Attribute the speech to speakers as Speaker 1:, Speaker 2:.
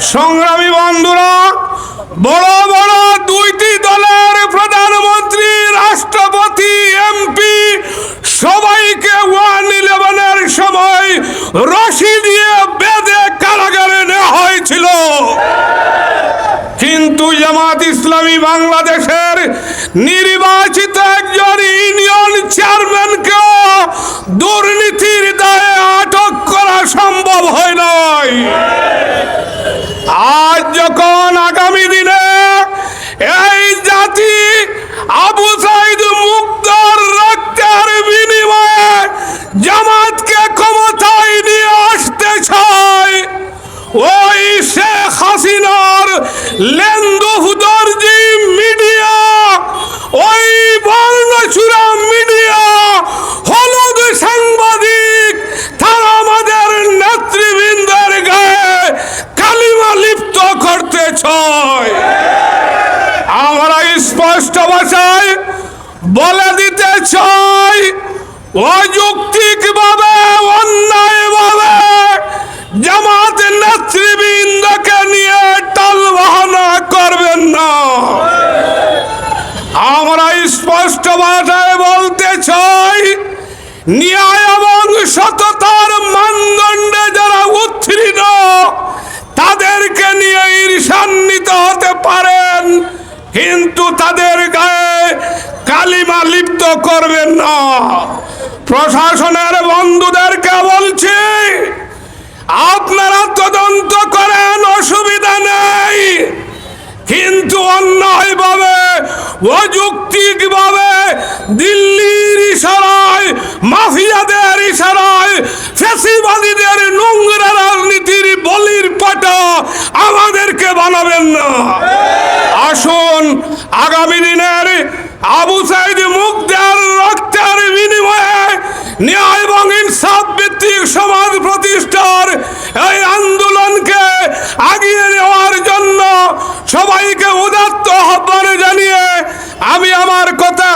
Speaker 1: সংগ্রামী বন্ধুরা, বড় বড় দুইটি দলের প্রধানমন্ত্রী, রাষ্ট্রপতি, এমপি, সবাইকে ওয়ান ইলেভেনের সময় রশি দিয়ে বেঁধে কারাগারে নেওয়া হয়েছিল। কিন্তু জামাত ইসলামী বাংলাদেশের নির্বাচিত একজন ইউনিয়ন চেয়ারম্যানকেও দুর্নীতির দায়ে আটক করা সম্ভব হয় আজ যখন আগামী দিনে এই জাতি আবু সাইদ মুক্তর রক্তের বিনিময়ে জামাতকে ক্ষমতায় নিয়ে আসতে চায়, ওই শেখ হাসিনার লেন্দু হুদরজি মিডিয়া, ওই বর্ণচূড়া স্পষ্ট ভাষায় বলে দিতে চাই অযৌক্তিক ভাবে অন্যায় ভাবে জামাত নেতৃবৃন্দকে নিয়ে টাল বাহানা করবেন না। আমরা স্পষ্ট ভাষায় বলতে চাই, ন্যায় এবং সততার কিন্তু তাদের গায়ে কালিমা লিপ্ত করবেন না। প্রশাসনের বন্ধুদেরকে বলছি, আপনারা তদন্ত করেন, অসুবিধা নেই। কিন্তু অন্যায়ভাবে অযৌক্তিক ভাবে দিল্লির ইশারায়, মাফিয়াদের ইশারায়, ফেসিবাদীদের নোংরা রাজনীতির বলির পাটা আমাদেরকে বানাবেন না। আগামী দিনের আবু সাইদ মুগ্ধের রক্তের বিনিময়ে ন্যায় এবং ইনসাফ ভিত্তিক সমাজ প্রতিষ্ঠার এই আন্দোলনকে আগিয়ে নেওয়ার জন্য সবাইকে উদাত্ত আহ্বান জানিয়ে আমি আমার কথা